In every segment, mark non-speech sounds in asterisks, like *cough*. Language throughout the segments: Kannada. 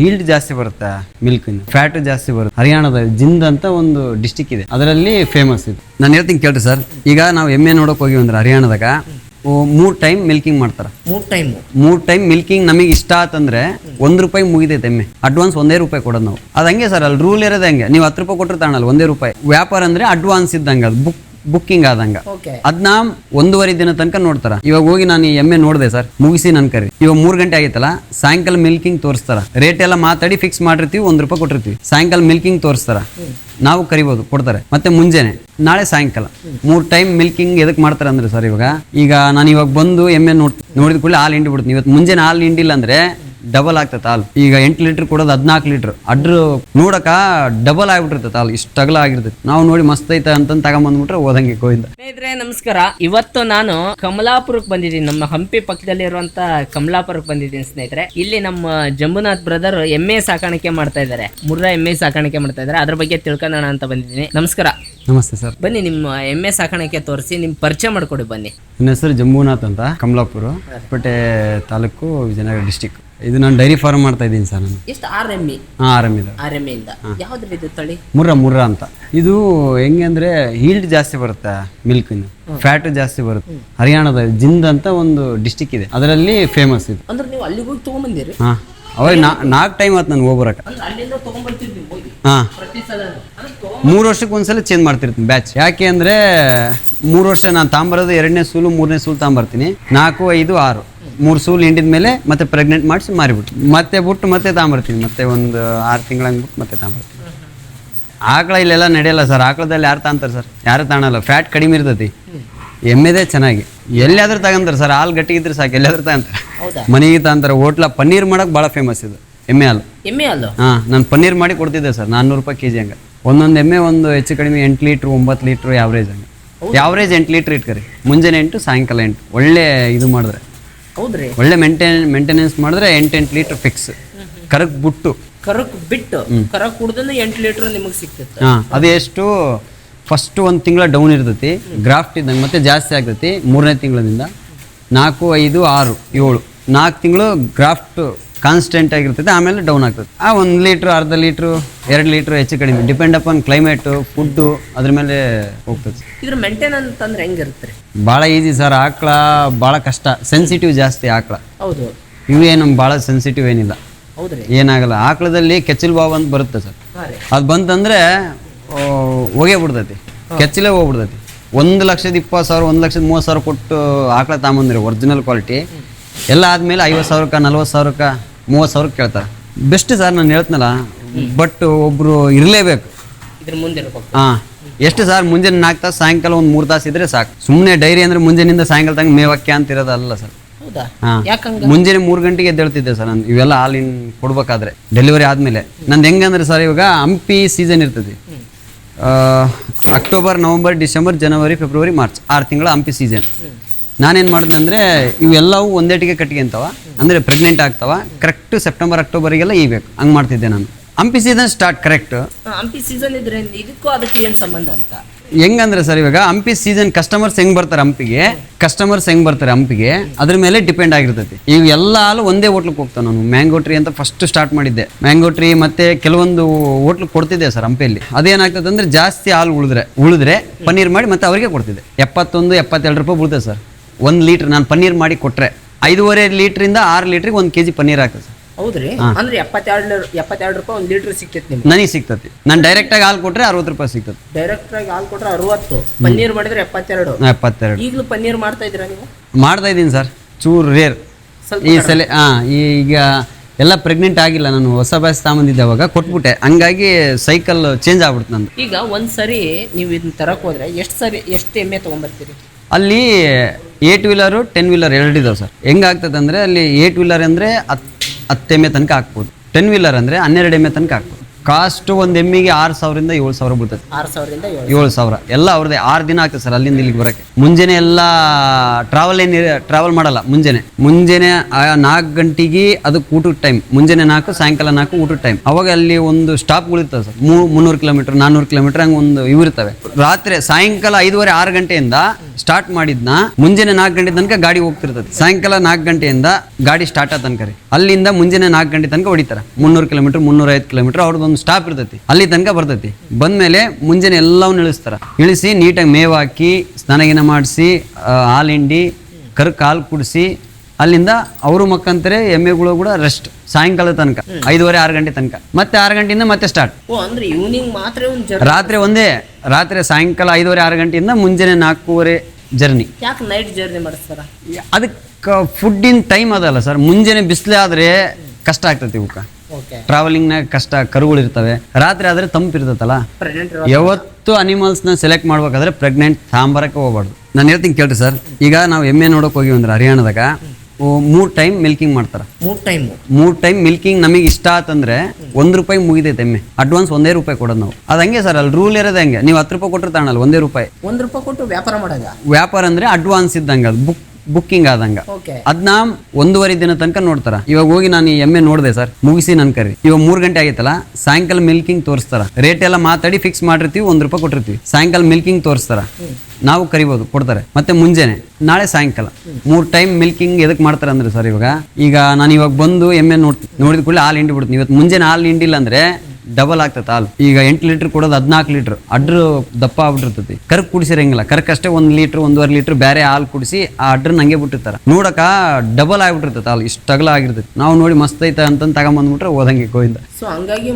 ಹೀಲ್ಡ್ ಜಾಸ್ತಿ ಬರುತ್ತೆ? ಮಿಲ್ಕ್ ಫ್ಯಾಟ್ ಜಾಸ್ತಿ ಬರುತ್ತೆ? ಹರಿಯಾಣದ ಜಿಂದ್ ಅಂತ ಒಂದು ಡಿಸ್ಟಿಕ್ ಇದೆ. ಅದರಲ್ಲಿ ಫೇಮಸ್ ಇದು. ನಾನು ಹೇಳ್ತೀನಿ ಕೇಳ್ರಿ ಸರ್ ಈಗ ನಾವು ಎಮ್ಮೆ ನೋಡಕ್ ಹೋಗಿವಿ ಅಂದ್ರೆ ಹರಿಯಾಣದಾಗ ಮೂರ್ ಟೈಮ್ ಮಿಲ್ಕಿಂಗ್ ಮಾಡ್ತಾರ. ಮೂರ್ ಟೈಮ್ ಮೂರ್ ಟೈಮ್ ಮಿಲ್ಕಿಂಗ್ ನಮಗೆ ಇಷ್ಟ ಆತಂದ್ರೆ ಒಂದ್ ರೂಪಾಯಿ ಮುಗಿದೈತೆ ಎಮ್ಮೆ ಅಡ್ವಾನ್ಸ್ ಒಂದೇ ರೂಪಾಯಿ ಕೊಡೋದು ನಾವು. ಅದಂಗೆ ಹಂಗೆ ಸರ್ ಅಲ್ಲಿ ರೂಲ್ ಇರೋದು ಹಂಗೆ. ನೀವು ಹತ್ತು ರೂಪಾಯಿ ಕೊಟ್ಟರೆ ತಾಣಲ್ಲ ಒಂದೇ ರೂಪಾಯಿ. ವ್ಯಾಪಾರ ಅಂದ್ರೆ ಅಡ್ವಾನ್ಸ್ ಇದ್ದಂಗೆ ಅದು. ಬುಕ್ ಬುಕ್ಕಿಂಗ್ ಆದಂಗ. ಅದ್ನ ಒಂದೂವರೆ ದಿನ ತನಕ ನೋಡ್ತಾರ. ಇವಾಗ ಹೋಗಿ ನಾನು ಈ ಎಮ್ಮೆ ನೋಡಿದೆ ಸರ್ ಮುಗಿಸಿ ನನ್ ಕರಿ. ಇವಾಗ ಮೂರ್ ಗಂಟೆ ಆಗಿತ್ತಲ್ಲ ಸಾಯಂಕಾಲ ಮಿಲ್ಕಿಂಗ್ ತೋರಿಸ್ತಾರ. ರೇಟ್ ಎಲ್ಲ ಮಾತಾಡಿ ಫಿಕ್ಸ್ ಮಾಡಿರ್ತೀವಿ ಒಂದ್ ರೂಪಾಯಿ ಕೊಟ್ಟಿರ್ತೀವಿ. ಸಾಯಂಕಾಲ ಮಿಲ್ಕಿಂಗ್ ತೋರಿಸ್ತಾರ. ನಾವು ಕರಿಬಹುದು ಕೊಡ್ತಾರೆ. ಮತ್ತೆ ಮುಂಜಾನೆ ನಾಳೆ ಸಾಯಂಕಾಲ. ಮೂರ್ ಟೈಮ್ ಮಿಲ್ಕಿಂಗ್ ಎದಕ್ ಮಾಡ್ತಾರೆ ಅಂದ್ರೆ ಸರ್ ಇವಾಗ ಈಗ ನಾನು ಇವಾಗ ಬಂದು ಎಮ್ಮೆ ನೋಡ್ ನೋಡಿದ ಕೂಡಲೇ ಹಾಲು ಹಿಂಡಿ ಬಿಡ್ತೀನಿ. ಇವತ್ತು ಮುಂಜಾನೆ ಹಾಲು ಹಿಂಡಿಲ್ಲ ಅಂದ್ರೆ ಡಬಲ್ ಆಗ್ತೈತೆ ಹಾಲು. ಈಗ ಎಂಟು ಲೀಟರ್ ಕೊಡೋದು ಹದಿನಾಲ್ಕು ಲೀಟರ್ ಅಡ್ರ ನೋಡಕ ಡಬಲ್ ಆಗ್ಬಿಟ್ಟಿರ್ತದೆ ಹಾಲು. ಇಷ್ಟು ಅಗಲ ಆಗಿರ್ತೈತೆ. ನಾವು ನೋಡಿ ಮಸ್ತ್ ಐತೆ ಅಂತಂದು ತಗೊಂಬಂದ್ಬಿಟ್ರೆ ಓದಂಗೆ ಗೋವಿಂದ. ಸ್ನೇಹಿತರೆ, ನಮಸ್ಕಾರ. ಇವತ್ತು ನಾನು ಕಮಲಾಪುರಕ್ಕೆ ಬಂದಿದ್ದೀನಿ. ನಮ್ಮ ಹಂಪಿ ಪಕ್ಕದಲ್ಲಿ ಇರುವಂತ ಕಮಲಾಪುರಕ್ಕೆ ಬಂದಿದ್ದೀನಿ ಸ್ನೇಹಿತರೆ. ಇಲ್ಲಿ ನಮ್ಮ ಜಂಬುನಾಥ್ ಬ್ರದರ್ ಎಮ್ಮೆ ಸಾಕಾಣಿಕೆ ಮಾಡ್ತಾ ಇದ್ದಾರೆ. ಮುರ್ರಾ ಎಮ್ಮೆ ಸಾಕಾಣಿಕೆ ಮಾಡ್ತಾ ಇದ್ದಾರೆ. ಅದ್ರ ಬಗ್ಗೆ ತಿಳ್ಕೊಳ್ಳೋಣ ಅಂತ ಬಂದಿದ್ದೀನಿ. ನಮಸ್ಕಾರ. ನಮಸ್ತೆ ಸರ್. ಬನ್ನಿ ನಿಮ್ಮ ಎಮ್ಮೆ ಸಾಕಾಣಿಕೆ ತೋರಿಸಿ ನಿಮ್ಮ ಪರಿಚಯ ಮಾಡ್ಕೊಡಿ ಬನ್ನಿ. ನನ್ನ ಹೆಸರು ಜಂಬೂನಾಥ್ ಅಂತ ಕಮಲಾಪುರ ಹೊಸಪೇಟೆ ತಾಲೂಕು ವಿಜಯನಗರ ಡಿಸ್ಟಿಕ್ ಇದು ನಾನು ಡೈರಿ ಫಾರ್ಮ್ ಮಾಡ್ತಾ ಇದ್ದೀನಿ ಸರ್ ನಾನು. ಎಷ್ಟು ಆರ್ ಎಮ್ಮೆ ಹಾಂ ಇದು. ಆರ್ ಎಮ್ಮೆಯಿಂದ ಯಾವ್ದು ಇದು. ತಳಿ? ಮುರ್ರ ಮುರ್ರ ಅಂತ. ಇದು ಹೆಂಗೆ ಅಂದ್ರೆ ಹೀಲ್ಡ್ ಜಾಸ್ತಿ ಬರುತ್ತೆ ಮಿಲ್ಕ್ ಫ್ಯಾಟ್ ಜಾಸ್ತಿ ಬರುತ್ತೆ. ಹರಿಯಾಣದ ಜಿಂದ್ ಅಂತ ಒಂದು ಡಿಸ್ಟಿಕ್ ಇದೆ. ಅದರಲ್ಲಿ ಫೇಮಸ್ ಇದು. ಅಂದ್ರೆ ನೀವು ಅಲ್ಲಿಗೆ ಹೋಗಿ ತಗೊಂಬಂದಿರಿ? ಹಾಂ. ಅವಾಗ ನಾಲ್ಕು ಟೈಮ್ ಆಯ್ತು ನಾನು ಹೋಗ್ಬರಕ್ಕೆ. ಹಾ ಅಲ್ಲಿಂದ ತಗೊಂಡ್ಬರ್ತಿದ್ವಿ ಹೋಗಿ? ಹಾಂ. ಪ್ರತಿ ಸಲ ಮೂರು ವರ್ಷಕ್ಕೆ ಒಂದ್ಸಲ ಚೇಂಜ್ ಮಾಡ್ತಿರ್ತೀನಿ ಬ್ಯಾಚ್ ಯಾಕೆ ಅಂದ್ರೆ ಮೂರು ವರ್ಷ ನಾನು ತಾಂಬರೋದು ಎರಡನೇ ಸೂಲು ಮೂರನೇ ಸೂಲು ತಾಂಬರ್ತೀನಿ. ನಾಲ್ಕು ಐದು ಆರು. ಮೂರು ಸೂಲು ಹಿಂಡಿದ ಮೇಲೆ ಮತ್ತೆ ಪ್ರೆಗ್ನೆಂಟ್ ಮಾಡಿಸಿ ಮಾರಿಬಿಟ್ಟು ಮತ್ತೆ ಬಿಟ್ಟು ಮತ್ತೆ ತಾಂಬರ್ತೀನಿ. ಮತ್ತೆ ಒಂದು ಆರು ತಿಂಗಳಂಗೆ ಬಿಟ್ಟು ಮತ್ತೆ ತಾಂಬರ್ತೀನಿ. ಆಕಳ ಇಲ್ಲೆಲ್ಲ ನಡೆಯಲ್ಲ ಸರ್. ಆಕಳದಲ್ಲಿ ಯಾರು ತಾಂತಾರೆ ಸರ್? ಯಾರು ತಾಣಲ್ಲ? ಫ್ಯಾಟ್ ಕಡಿಮೆ ಇರ್ತೈತಿ ಎಮ್ಮೆದೇ ಚೆನ್ನಾಗಿ. ಎಲ್ಲಿಯಾದ್ರೂ ತಗೊಂತಾರೆ ಸರ್. ಹಾಲು ಗಟ್ಟಿ ಇದ್ರೆ ಸಾಕು. ಎಲ್ಲಾದ್ರೂ ತಗೊಂತಾರೆ. ಮನೆಗೆ ತಾಂತಾರೆ. ಹೋಟ್ಲ ಪನ್ನೀರ್ ಮಾಡಕ್ ಭಾಳ ಫೇಮಸ್ ಇದು. ಎಮ್ಮೆ ಹಾಲು. ಎಮ್ಮೆ ಅಲ್ಲ ಹಾಂ ನಾನು ಪನ್ನೀರ್ ಮಾಡಿ ಕೊಡ್ತಿದ್ದೆ ಸರ್. ನಾನ್ನೂರು ರೂಪಾಯಿ ಕೆ ಜಿ ಹಂಗೆ. ಒಂದೊಂದು ಎಮ್ಮೆ ಒಂದು ಹೆಚ್ಚು ಕಡಿಮೆ ಎಂಟು ಲೀಟ್ರ್ ಒಂಬತ್ತು ಲೀಟ್ರ್ ಯಾವ್ರೇಜ್ ಹಂಗೆ. ಯಾವ್ರೇಜ್ ಎಂಟು ಲೀಟ್ರ್ ಇಟ್ಕರಿ. ಮುಂಜಾನೆ ಎಂಟು ಸಾಯಂಕಾಲ ಎಂಟು. ಒಳ್ಳೆ ಇದು ಮಾಡಿದ್ರೆ. ಹೌದ್ರಿ. ಒಳ್ಳೆ ಮೇಂಟೈನ್ ಮೇಂಟೆನೆನ್ಸ್ ಮಾಡಿದ್ರೆ ಎಂಟು ಎಂಟು ಲೀಟ್ರ್ ಫಿಕ್ಸ್ ಕರಕ್ ಬಿಟ್ಟು. ಕರಕ್ ಬಿಟ್ಟು. ಕರಕ್ ಕುಡ್ದನ್ನ ಎಂಟು ಲೀಟ್ರ್ ನಿಮಗೆ ಸಿಕ್ತಿತ್ತು ಹಾಂ ಅದು ಎಷ್ಟು? ಫಸ್ಟ್ ಒಂದು ತಿಂಗಳ ಡೌನ್ ಇರ್ತೈತಿ. ಗ್ರಾಫ್ಟ್ ಇದ್ದಂಗೆ ಮತ್ತೆ ಜಾಸ್ತಿ ಆಗ್ತೈತಿ. ಮೂರನೇ ತಿಂಗಳಿಂದ ನಾಲ್ಕು ಐದು ಆರು ಏಳು. ನಾಲ್ಕು ತಿಂಗಳು ಗ್ರಾಫ್ಟ್ ಕಾನ್ಸ್ಟೆಂಟ್ ಆಗಿರ್ತೈತೆ ಆಮೇಲೆ ಡೌನ್ ಆಗ್ತದೆ. ಆ ಒಂದು ಲೀಟ್ರ್ ಅರ್ಧ ಲೀಟ್ರ್ ಎರಡು ಲೀಟ್ರ್ ಹೆಚ್ಚು ಕಡಿಮೆ. ಡಿಪೆಂಡ್ ಅಪಾನ್ ಕ್ಲೈಮೇಟು ಫುಡ್ಡು ಅದ್ರ ಮೇಲೆ ಹೋಗ್ತದೆ. ಇದ್ರ ಮೇಂಟೆನೆನ್ಸ್ ಅಂದ್ರೆ ಹೆಂಗಿರುತ್ತೆ ಭಾಳ ಈಸಿ ಸರ್ ಆಕಳ ಭಾಳ ಕಷ್ಟ. ಸೆನ್ಸಿಟಿವ್ ಜಾಸ್ತಿ ಆಕಳ. ಹೌದು. ಏನು ಭಾಳ ಸೆನ್ಸಿಟಿವ್ ಏನಿಲ್ಲ. ಹೌದ್ರಿ ಏನಾಗಲ್ಲ. ಆಕಳದಲ್ಲಿ ಕೆಚ್ಚಲು ಬಾವು ಅಂತ ಬರುತ್ತೆ ಸರ್ ಅದು ಬಂತಂದ್ರೆ ಹೋಗೇ ಬಿಡ್ತೈತಿ ಕೆಚ್ಚಲೇ ಹೋಗ್ಬಿಡ್ತೈತಿ. ಒಂದು ಲಕ್ಷದ ಇಪ್ಪತ್ತು ಸಾವಿರ ಒಂದು ಲಕ್ಷದ ಮೂವತ್ತು ಸಾವಿರ ಕೊಟ್ಟು ಆಕಳ ತಗೊಂಬಂದ್ರಿ ಒರಿಜಿನಲ್ ಕ್ವಾಲಿಟಿ ಎಲ್ಲ ಆದಮೇಲೆ ಐವತ್ತು ಸಾವಿರಕ್ಕೆ ನಲ್ವತ್ತು ಸಾವಿರಕ್ಕೆ ಮೂವತ್ತು ಸಾವಿರ ಕೇಳ್ತಾರೆ. ಬೆಸ್ಟ್ ಸರ್ ನಾನು ಹೇಳ್ತನಲ್ಲ ಬಟ್ ಒಬ್ಬರು ಇರಲೇಬೇಕು. ಇದ್ರ ಮುಂದೆ ಇರ್ಬೇಕು. ಹಾಂ ಎಷ್ಟು ಸರ್ ಮುಂಜಾನೆ ನಾಲ್ಕು ತಾಸು ಸಾಯಂಕಾಲ ಒಂದು ಮೂರು ತಾಸು ಇದ್ರೆ ಸಾಕು. ಸುಮ್ಮನೆ ಡೈರಿ ಅಂದ್ರೆ ಮುಂಜಾನಿಂದ ಸಾಯಂಕಾಲ ತಂಗ ಮೇವಕ್ಕೆ ಅಂತ ಇರೋದಲ್ಲ ಸರ್ ಹೌದಾ? ಹಾಂ ಯಾಕಂಗ ಮುಂಜಾನೆ ಮೂರು ಗಂಟೆಗೆ ಎದ್ದೇಳ್ತಿದ್ದೆ ಸರ್ ನಾನು. ಇವೆಲ್ಲ ಹಾಲಿನ ಕೊಡ್ಬೇಕಾದ್ರೆ ಡೆಲಿವರಿ ಆದಮೇಲೆ. ನಂದು ಹೆಂಗಂದ್ರೆ ಸರ್ ಇವಾಗ ಹಂಪಿ ಸೀಸನ್ ಇರ್ತದೆ. ಆ, October November December January February March ಆರು ತಿಂಗಳ ಹಂಪಿ ಸೀಸನ್ ನಾನೇನು ಮಾಡಿದೆ ಅಂದರೆ ಇವೆಲ್ಲವೂ ಒಂದೇಟಿಗೆ ಕಟ್ಕೊಂತವ ಅಂದರೆ ಪ್ರೆಗ್ನೆಂಟ್ ಆಗ್ತಾವ ಕರೆಕ್ಟ್ ಸೆಪ್ಟೆಂಬರ್ ಅಕ್ಟೋಬರಿಗೆಲ್ಲ ಈಬೇಕು ಹಂಗೆ ಮಾಡ್ತಿದ್ದೆ ನಾನು. Hampi season start correct Hampi season ಇದ್ರೆ ಇದಕ್ಕೂ ಅದಕ್ಕೆ ಏನು ಸಂಬಂಧ ಅಂತ? ಹೆಂಗಂದ್ರೆ ಸರ್ ಇವಾಗ ಹಂಪಿ ಸೀಸನ್ ಕಸ್ಟಮರ್ಸ್ ಹೆಂಗ್ ಬರ್ತಾರೆ ಹಂಪಿಗೆ ಕಸ್ಟಮರ್ಸ್ ಹೆಂಗ್ ಬರ್ತಾರೆ ಹಂಪಿಗೆ ಅದ್ರ ಮೇಲೆ ಡಿಪೆಂಡ್ ಆಗಿರ್ತೈತಿ. ಈಗ ಎಲ್ಲ ಹಾಲು ಒಂದೇ ಹೋಟ್ಲಿಗೆ ಹೋಗ್ತಾವೆ ನಾನು. ಮ್ಯಾಂಗೋ ಟ್ರೀ ಅಂತ ಫಸ್ಟ್ ಸ್ಟಾರ್ಟ್ ಮಾಡಿದ್ದೆ. ಮ್ಯಾಂಗೋ ಟ್ರೀ ಮತ್ತೆ ಕೆಲವೊಂದು ಹೋಟ್ಲ್ ಕೊಡ್ತಿದ್ದೆ ಸರ್ ಹಂಪಿಯಲ್ಲಿ. ಅದೇನಾಗ್ತದೆ ಅಂದ್ರೆ ಜಾಸ್ತಿ ಹಾಲು ಉಳಿದ್ರೆ ಉಳಿದ್ರೆ ಪನ್ನೀರ್ ಮಾಡಿ ಮತ್ತೆ ಅವರಿಗೆ ಕೊಡ್ತಿದ್ದೆ. ಎಪ್ಪತ್ತೊಂದು ಎಪ್ಪತ್ತೆರಡು ರೂಪಾಯಿ ಬೀಳ್ತದೆ ಸರ್. ಒಂದು ಲೀಟ್ರ್ ನಾನು ಪನ್ನೀರ್ ಮಾಡಿ ಕೊಟ್ರೆ. ಐದೂವರೆ ಲೀಟ್ರಿಂದ ಆರು ಲೀಟರ್ ಒಂದು ಕೆ ಜಿ ಪನ್ನೀರ್ ಹಾಕಿ ಸರ್. ಹೌದ್ರಿ? ಅಂದ್ರೆ ಎಪ್ಪತ್ತೆರಡು ಎಪ್ಪತ್ತೆರಡು ರೂಪಾಯಿ ಒಂದ್ ಲೀಟರ್ ಸಿಕ್ತೈತಿ ನಿಮ್ಗೆ? ನನಗೆ ಸಿಗ್ತತಿ ನಾನು ಡೈರೆಕ್ಟಾಗಿ ಹಾಲು ಕೊಟ್ರೆ ಅರವತ್ತು ರೂಪಾಯಿ ಸಿಗ್ತದೆ ಡೈರೆಕ್ಟ್ ಆಗಿ ಹಾಲು ಕೊಟ್ರೆ ಅರವತ್ತು. ಪನ್ನೀರ್ ಮಾಡಿದ್ರೆ ಎಪ್ಪತ್ತೆರಡು. ಎಪ್ಪತ್ತೆರಡು. ಈಗಲೂ ಪನ್ನೀರ್ ಮಾಡ್ತಾ ಇದ್ದೀರಾ ನೀವು? ಮಾಡ್ತಾ ಇದ್ದೀನಿ ಸರ್. ಚೂರು ರೇರ್ ಈ ಸಲ ಹಾಂ ಈಗ ಎಲ್ಲ ಪ್ರೆಗ್ನೆಂಟ್ ಆಗಿಲ್ಲ ನಾನು. ಹೊಸ ಬ್ಯಾಸ್ ತಗೊಂಬಂದಿದ್ದೆ ಅವಾಗ ಕೊಟ್ಬಿಟ್ಟೆ. ಹಂಗಾಗಿ ಸೈಕಲ್ ಚೇಂಜ್ ಆಗ್ಬಿಡ್ತು ನಂದು. ಈಗ ಒಂದ್ ಸರಿ ನೀವು ಇದನ್ನ ತರಕ್ ಹೋದ್ರೆ ಎಷ್ಟು ಸರಿ ಎಷ್ಟು ಎಮ್ಮೆ ತಗೊಂಡ್ಬರ್ತೀರಿ ಅಲ್ಲಿ ಏಟ್ ವೀಲರು ಟೆನ್ ವೀಲರ್ ಎರಡು ಇದಾವೆ ಸರ್. ಹೆಂಗಾಗ್ತದೆ ಅಂದರೆ ಅಲ್ಲಿ ಏಟ್ ವೀಲರ್ ಅಂದರೆ ಹತ್ತು ಹತ್ತು ಎಮ್ಮೆ ತನಕ ಹಾಕ್ಬೋದು. ಟೆನ್ ವೀಲರ್ ಅಂದರೆ ಹನ್ನೆರಡು ಎಮ್ಮೆ ತನಕ ಹಾಕ್ಬೋದು. ಕಾಸ್ಟ್ ಒಂದು ಎಮ್ಮಿಗೆ ಆರು ಸಾವಿರದಿಂದ ಏಳು ಸಾವಿರ ಬೀಳ್ತದೆ. ಆರು ಸಾವಿರದಿಂದ ಏಳು ಏಳು ಸಾವಿರ. ಎಲ್ಲ ಅವ್ರದ್ದೇ ಆರು ದಿನ ಆಗ್ತದೆ ಸರ್ ಅಲ್ಲಿಂದ ಇಲ್ಲಿಗೆ ಬರೋಕ್ಕೆ. ಮುಂಜಾನೆ ಎಲ್ಲ ಟ್ರಾವೆಲ್ ಏನು ಟ್ರಾವೆಲ್ ಮಾಡಲ್ಲ ಮುಂಜಾನೆ. ಮುಂಜಾನೆ ನಾಲ್ಕು ಗಂಟೆಗೆ ಅದಕ್ಕೆ ಊಟದ ಟೈಮ್ ಮುಂಜಾನೆ ನಾಲ್ಕು ಸಾಯಂಕಾಲ ನಾಲ್ಕು ಊಟದ ಟೈಮ್ ಅವಾಗ ಅಲ್ಲಿ ಒಂದು ಸ್ಟಾಪ್ಗಳಿರ್ತವೆ ಸರ್. ಮೂ ಮುನ್ನೂರು ಕಿಲೋಮೀಟರ್ ನಾನ್ನೂರು ಕಿಲೋಮೀಟರ್ ಹಂಗೆ ಒಂದು ಇವು ಇರ್ತವೆ. ರಾತ್ರಿ ಸಾಯಂಕಾಲ ಐದುವರೆ ಆರು ಗಂಟೆಯಿಂದ ಸ್ಟಾರ್ಟ್ ಮಾಡಿದ್ನ, ಮುಂಜಾನೆ ನಾಲ್ಕು ಗಂಟೆ ತನಕ ಗಾಡಿ ಹೋಗ್ತಿರ್ತದೆ. ಸಾಯಂಕಾಲ ನಾಲ್ಕು ಗಂಟೆಯಿಂದ ಗಾಡಿ ಸ್ಟಾರ್ಟ್ ಆದ ತನಕ ಅಲ್ಲಿಂದ ಮುಂಜಾನೆ ನಾಲ್ಕು ಗಂಟೆ ತನಕ ಹೊಡಿತಾರ. ಮುನ್ನೂರು ಕಿಲೋಮೀಟರ್ ಮುನ್ನೂರ ಐದು ಕಿಲೋಮೀಟರ್ ಅವ್ರದ್ದು ಒಂದು ಸ್ಟಾಪ್ ಇರ್ತೈತಿ. ಅಲ್ಲಿ ತನಕ ಬರ್ತೈತಿ. ಬಂದ್ಮೇಲೆ ಮುಂಜಾನೆ ಎಲ್ಲವನ್ನ ಇಳಿಸ್ತಾರ. ಇಳಿಸಿ ನೀಟಾಗಿ ಮೇವು ಹಾಕಿ, ಸ್ನಾನಗಿನ ಮಾಡಿಸಿ ಹಾಲು ಹಿಂಡಿ ಕರ್ಕ್ ಹಾಲು ಕುಡಿಸಿ ಅಲ್ಲಿಂದ ಅವರು ಮಕ್ಕಂತಾರೆ ಎಮ್ಮೆಗಳು ಕೂಡ ರೆಸ್ಟ್ ಸಾಯಂಕಾಲ ತನಕ ಐದುವರೆ ಆರು ಗಂಟೆ ತನಕ. ಮತ್ತೆ ಆರು ಗಂಟೆಯಿಂದ ಮತ್ತೆ ಸ್ಟಾರ್ಟ್ ಓ ಅಂದ್ರೆ ಈವ್ನಿಂಗ್ ಮಾತ್ರ ಒಂದು ಜರ್ನಿ ರಾತ್ರಿ ಒಂದೇ ರಾತ್ರಿ ಸಾಯಂಕಾಲ ಐದುವರೆ ಆರು ಗಂಟೆಯಿಂದ ಮುಂಜಾನೆ ನಾಲ್ಕೂವರೆ ಜರ್ನಿ ಯಾಕೆ ನೈಟ್ ಜರ್ನಿ ಮಾಡಿಸ್ತಾರ? ಅದಕ್ಕೆ ಫುಡ್ಡಿನ ಟೈಮ್ ಅದಲ್ಲ ಸರ್ ಮುಂಜಾನೆ ಬಿಸಿಲೇ ಆದರೆ ಕಷ್ಟ ಆಗ್ತೈತಿ ಇವಕ್ಕೆ ಓಕೆ ಟ್ರಾವೆಲಿಂಗ್ನಾಗ ಕಷ್ಟ ಕರುಗಳು ಇರ್ತವೆ. ರಾತ್ರಿ ಆದರೆ ತಂಪು ಇರ್ತೈತಲ್ಲ? ಪ್ರೆಗ್ನೆಂಟ್ ಯಾವತ್ತು ಅನಿಮಲ್ಸ್ನ ಸೆಲೆಕ್ಟ್ ಮಾಡ್ಬೇಕಾದ್ರೆ ಪ್ರೆಗ್ನೆಂಟ್ ಸಾಂಬಾರಕ್ಕೆ ಹೋಗ್ಬಾರ್ದು. ನಾನು ಹೇಳ್ತೀನಿ ಕೇಳ್ರಿ ಸರ್ ಈಗ ನಾವು ಎಮ್ಮೆ ನೋಡೋಕೆ ಹೋಗಿ ಅಂದ್ರೆ ಹರಿಯಾಣದಾಗ ಮೂರು ಟೈಮ್ ಮಿಲ್ಕಿಂಗ್ ಮಾಡ್ತಾರೆ. ಮೂರ್ ಟೈಮ್ ಮೂರು ಟೈಮ್ ಮಿಲ್ಕಿಂಗ್ ನಮಗೆ ಇಷ್ಟ ಆತಂದ್ರೆ ಒಂದ್ ರೂಪಾಯಿ ಮುಗಿದೈತೆ ಎಮ್ಮೆ. ಅಡ್ವಾನ್ಸ್ ಒಂದೇ ರೂಪಾಯಿ ಕೊಡೋದು ನಾವು. ಅದು ಹಂಗೆ ಸರ್ ಅಲ್ಲಿ ರೂಲ್ ಇರೋದು ಹಂಗೆ. ನೀವು ಹತ್ತು ರೂಪಾಯಿ ಕೊಟ್ಟರೆ ತಾಣಲ್ಲ ಒಂದೇ ರೂಪಾಯಿ. ಒಂದ್ ರೂಪಾಯಿ ಕೊಟ್ಟು ವ್ಯಾಪಾರ ಮಾಡೋದ? ವ್ಯಾಪಾರ ಅಂದ್ರೆ ಅಡ್ವಾನ್ಸ್ ಇದ್ದಂಗೆ ಅದು. ಬುಕ್ ಬುಕ್ಕಿಂಗ್ ಆದಂಗ. ಅದ್ನ ಒಂದೂವರೆ ದಿನ ತನಕ ನೋಡ್ತಾರ. ಇವಾಗ ಹೋಗಿ ನಾನು ಈ ಎಮ್ಮೆ ನೋಡಿದೆ ಸರ್ ಮುಗಿಸಿ ನನ್ ಕರಿ. ಇವಾಗ ಮೂರ್ ಗಂಟೆ ಆಗೈತಲ್ಲ ಸಾಯಂಕಾಲ ಮಿಲ್ಕಿಂಗ್ ತೋರಿಸ್ತಾರ. ರೇಟ್ ಎಲ್ಲ ಮಾತಾಡಿ ಫಿಕ್ಸ್ ಮಾಡಿರ್ತೀವಿ ಒಂದ್ ರೂಪಾಯಿ ಕೊಟ್ಟಿರ್ತೀವಿ. ಸಾಯಂಕಾಲ ಮಿಲ್ಕಿಂಗ್ ತೋರಿಸ್ತಾರ. ನಾವು ಕರಿಬಹುದು ಕೊಡ್ತಾರೆ. ಮತ್ತೆ ಮುಂಜಾನೆ ನಾಳೆ ಸಾಯಂಕಾಲ. ಮೂರ್ ಟೈಮ್ ಮಿಲ್ಕಿಂಗ್ ಎದಕ್ ಮಾಡ್ತಾರೆ ಅಂದ್ರೆ ಸರ್ ಇವಾಗ ಈಗ ನಾನು ಇವಾಗ ಬಂದು ಎಮ್ಮೆ ನೋಡ್ ನೋಡಿದ ಕೂಡಲೇ ಹಾಲು ಹಿಂಡಿ ಬಿಡ್ತೀನಿ. ಇವತ್ತು ಮುಂಜಾನೆ ಹಾಲು ಹಿಂಡಿಲ್ಲ ಅಂದ್ರೆ ಡಬಲ್ ಆಗ್ತೈತೆ ಹಾಲು. ಈಗ ಎಂಟು ಲೀಟರ್ ಕೊಡೋದು ಹದಿನಾಲ್ಕು ಲೀಟರ್ ಅಡ್ರ ದಪ್ಪ ಆಗ್ಬಿಟ್ಟಿರ್ತೈತಿ. ಕರ್ಕ್ ಕುಡಿಸಿರಂಗಿಲ್ಲ. ಕರ್ಕ್ ಅಷ್ಟೇ ಒಂದು ಲೀಟರ್ ಒಂದೂವರೆ ಲೀಟರ್ ಬೇರೆ ಹಾಲು ಕುಡಿಸಿ ಆ ಅಡ್ರ ಹಂಗೆ ಬಿಟ್ಟಿರ್ತಾರ. ನೋಡಕ ಡಬಲ್ ಆಗ್ಬಿಟ್ಟಿರ್ತೈತೆ ಹಾಲು. ಇಷ್ಟು ಅಗಲ ಆಗಿರ್ತೈತಿ. ನಾವು ನೋಡಿ ಮಸ್ತ್ ಐತೆ ಅಂತಂದು ತಗೊಂಬಂದ್ಬಿಟ್ರೆ ಓದಂಗೆ ಗೋವಿಂದ ಸೊ ಹಂಗಾಗಿ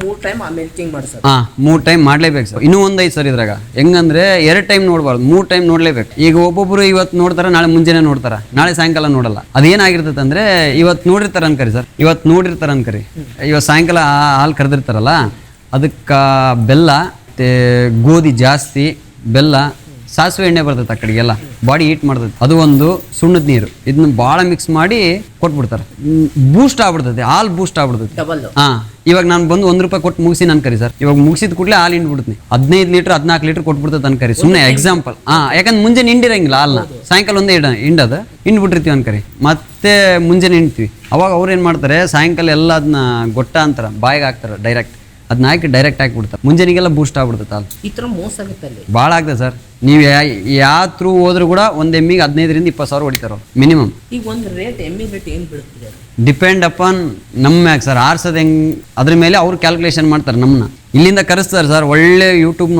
ಮೂರ್ ಟೈಮ್ ಮಿಲ್ಕಿಂಗ್ ಮಾಡ್ಸೋದು. ಹಾ ಮೂರ್ ಟೈಮ್ ಮಾಡ್ಲೇಬೇಕು ಸರ್. ಇನ್ನೂ ಒಂದ್ ಐತೆ ಸರ್ ಇದ್ರಾಗ. ಹೆಂಗಂದ್ರೆ ಎರಡ್ ಟೈಮ್ ನೋಡಬಾರ್ದು. ಮೂರು ಟೈಮ್ ನೋಡಲೇಬೇಕು. ಈಗ ಒಬ್ಬೊಬ್ರು ಇವತ್ತು ನೋಡ್ತಾರ ನಾಳೆ ಮುಂಜಾನೆ ನೋಡ್ತಾರ. ನಾಳೆ ಸಾಯಂಕಾಲ ನೋಡಲ್ಲ. ಅದೇನಾಗಿರ್ತೈತೆ ಅಂದ್ರೆ ಇವತ್ತು ನೋಡಿರ್ತಾರ ಅನ್ಕರಿ ಸರ್. ಇವತ್ತು ನೋಡಿರ್ತಾರ ಅನ್ಕರಿ ಇವತ್ತು ಸಾಯಂಕಾಲ ಆ ಹಾಲು ಕರೆದಿರ್ತಾರಲ್ಲ ಅದಕ್ಕೆ ಬೆಲ್ಲ ಮತ್ತೆ ಗೋಧಿ ಜಾಸ್ತಿ ಬೆಲ್ಲ ಸಾಸಿವೆ ಎಣ್ಣೆ ಬರ್ತೈತೆ ಆ ಕಡೆಗೆಲ್ಲ ಬಾಡಿ ಹೀಟ್ ಮಾಡ್ತೈತೆ. ಅದು ಒಂದು ಸುಣ್ಣದ ನೀರು. ಇದನ್ನ ಭಾಳ ಮಿಕ್ಸ್ ಮಾಡಿ ಕೊಟ್ಬಿಡ್ತಾರೆ. ಬೂಸ್ಟ್ ಆಗ್ಬಿಡ್ತೈತೆ. ಹಾಲು ಬೂಸ್ಟ್ ಆಗ್ಬಿಡ್ತೈತೆ. ಹಾ ಇವಾಗ ನಾನು ಬಂದು ಒಂದ್ ರೂಪಾಯಿ ಕೊಟ್ಟು ಮುಗಿಸಿ ನಾನು ಕರಿ ಸರ್. ಇವಾಗ ಮುಗಿಸಿದ ಕೂಡಲೇ ಹಾಲು ಹಿಂಡ್ಬಿಡ್ತೀನಿ. ಹದಿನೈದು ಲೀಟರ್ ಹದಿನಾಲ್ಕು ಲೀಟರ್ ಕೊಟ್ಬಿಡ್ತದೆ ಅನ್ಕರಿ ಸುಮ್ಮನೆ ಎಕ್ಸಾಂಪಲ್ ಹಾ ಯಾಕಂದ್ರೆ ಮುಂಜಾನೆ ಹಿಂಡಿರಂಗಿಲ್ಲ ಹಾಲ್ನ. ಸಾಯಂಕಾಲ ಒಂದೇ ಇಡ ಹಿಂಡದು. ಹಿಂಡ್ಬಿಟ್ಟಿರ್ತೀವಿ ಅನ್ಕರಿ ಮತ್ತೆ ಮುಂಜಾನೆ ಹಿಂಡ್ತೀವಿ ಅವಾಗ ಅವ್ರು ಏನು ಮಾಡ್ತಾರೆ ಸಾಯಂಕಾಲ ಎಲ್ಲ ಅದನ್ನ ಗೊಟ್ಟ ಅಂತಾರೆ ಬಾಯಿಗೆ ಹಾಕ್ತಾರೆ ಡೈರೆಕ್ಟ್ ಅದನ್ನ ಹಾಕಿ ಡೈರೆಕ್ಟ್ ಹಾಕಿಬಿಡ್ತಾರೆ. ಮುಂಜಾನೆಗೆಲ್ಲ ಬೂಸ್ಟ್ ಆಗ್ಬಿಡ್ತೈತೆ ಹಾಲು ಈ ಥರ ಮೋಸ ಆಗುತ್ತೆ ಅಲ್ಲಿ. ಭಾಳ ಆಗ್ತದೆ ಸರ್. ನೀವು ಯಾವ ಥ್ರೂ ಹೋದ್ರೂ ಕೂಡ ಒಂದು ಎಮ್ಮಿಗೆ ಹದಿನೈದರಿಂದ ಇಪ್ಪತ್ತು ಸಾವಿರ ಹೊಡಿತಾರ ಮಿನಿಮಮ್. ಈಗ ಒಂದು ರೇಟ್ ಎಮ್ಮಿ ರೇಟ್ ಏನು ಬಿಡುತ್ತೆ ಡಿಪೆಂಡ್ ಅಪಾನ್ ನಮ್ಮ ಮ್ಯಾಕ್ ಸರ್ ಆರ್ಸೋದು ಹೆಂಗ್ ಅದ್ರ ಮೇಲೆ ಅವ್ರು ಕ್ಯಾಲ್ಕುಲೇಷನ್ ಮಾಡ್ತಾರೆ ನಮ್ಮನ್ನ ಇಲ್ಲಿಂದ ಕರೆಸ್ತಾರೆ ಸರ್ ಒಳ್ಳೆ ಯೂಟ್ಯೂಬ್